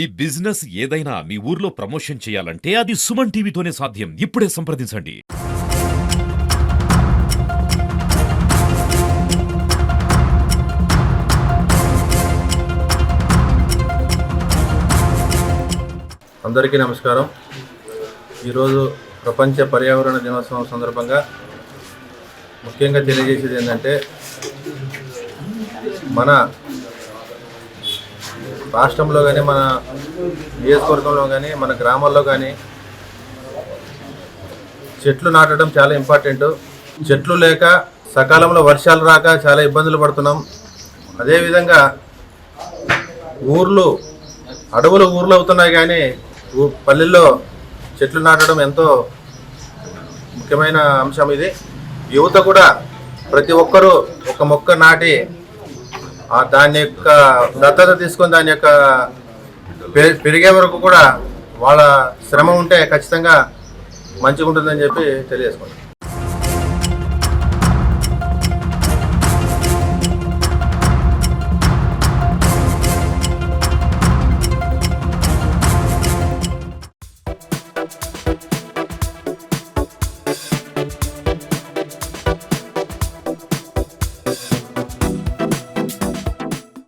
ఈ బిజినెస్ ఏదైనా మీ ఊర్లో ప్రమోషన్ చేయాలంటే అది సుమన్ టీవీతోనే సాధ్యం. ఇప్పుడే సంప్రదించండి. అందరికీ నమస్కారం. ఈరోజు ప్రపంచ పర్యావరణ దినోత్సవం సందర్భంగా ముఖ్యంగా తెలియజేసేది ఏంటంటే మన రాష్ట్రంలో కానీ మన నియోజకవర్గంలో కానీ మన గ్రామాల్లో కానీ చెట్లు నాటడం చాలా ఇంపార్టెంట్. చెట్లు లేక సకాలంలో వర్షాలు రాక చాలా ఇబ్బందులు పడుతున్నాం. అదేవిధంగా ఊర్లు అడవులు ఊర్లు అవుతున్నాయి కానీ పల్లెల్లో చెట్లు నాటడం ఎంతో ముఖ్యమైన అంశం ఇది. యువత కూడా ప్రతి ఒక్కరూ ఒక మొక్క నాటి దాని యొక్క దత్తత తీసుకొని దాని యొక్క పెరిగే వరకు కూడా వాళ్ళ శ్రమ ఉంటే ఖచ్చితంగా మంచిగా ఉంటుందని చెప్పి తెలియజేసుకుంటాం